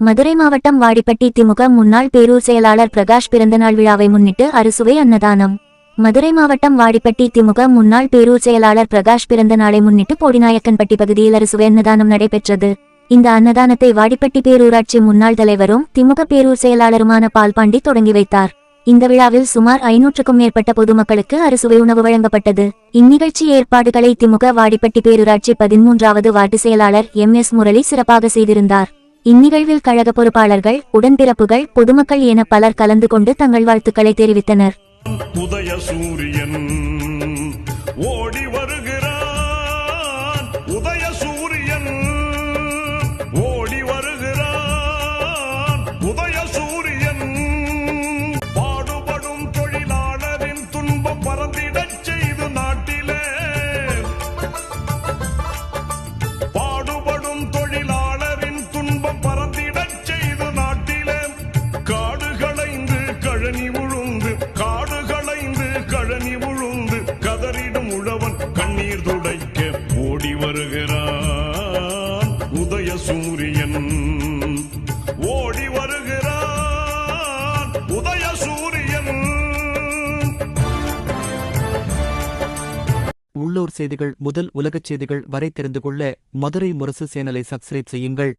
மதுரை மாவட்டம் வாடிப்பட்டி திமுக முன்னாள் பேரூர் செயலாளர் பிரகாஷ் பிறந்தநாள் விழாவை முன்னிட்டு அறுசுவை அன்னதானம். மதுரை மாவட்டம் வாடிப்பட்டி திமுக முன்னாள் பேரூர் செயலாளர் பிரகாஷ் பிறந்த நாளை முன்னிட்டு போடிநாயக்கன்பட்டி பகுதியில் அறுசுவை அன்னதானம் நடைபெற்றது. இந்த அன்னதானத்தை வாடிப்பட்டி பேரூராட்சி முன்னாள் தலைவரும் திமுக பேரூர் செயலாளருமான பால்பாண்டி தொடங்கி வைத்தார். இந்த விழாவில் சுமார் ஐநூற்றுக்கும் மேற்பட்ட பொதுமக்களுக்கு அறுசுவை உணவு வழங்கப்பட்டது. இந்நிகழ்ச்சி ஏற்பாடுகளை திமுக வாடிப்பட்டி பேரூராட்சி பதிமூன்றாவது வார்டு செயலாளர் எம் எஸ் முரளி சிறப்பாக செய்திருந்தார். இந்நிகழ்வில் கழக பொறுப்பாளர்கள் உடன்பிறப்புகள் பொதுமக்கள் என பலர் கலந்து கொண்டு தங்கள் வாழ்த்துக்களை தெரிவித்தனர். உதய சூரியன் ஓடி வருக கழனி உழுந்து காடு களைந்து கழனி உழுந்து கதறிடும் உழவன் கண்ணீர் துடைக்க ஓடி வருகிறான் உதய சூரியன். ஓடி வருகிறான் உதய சூரியன். உள்ளூர் செய்திகள் முதல் உலகச் செய்திகள் வரை தெரிந்து கொள்ள மதுரை முரசு சேனலை சப்ஸ்கிரைப் செய்யுங்கள்.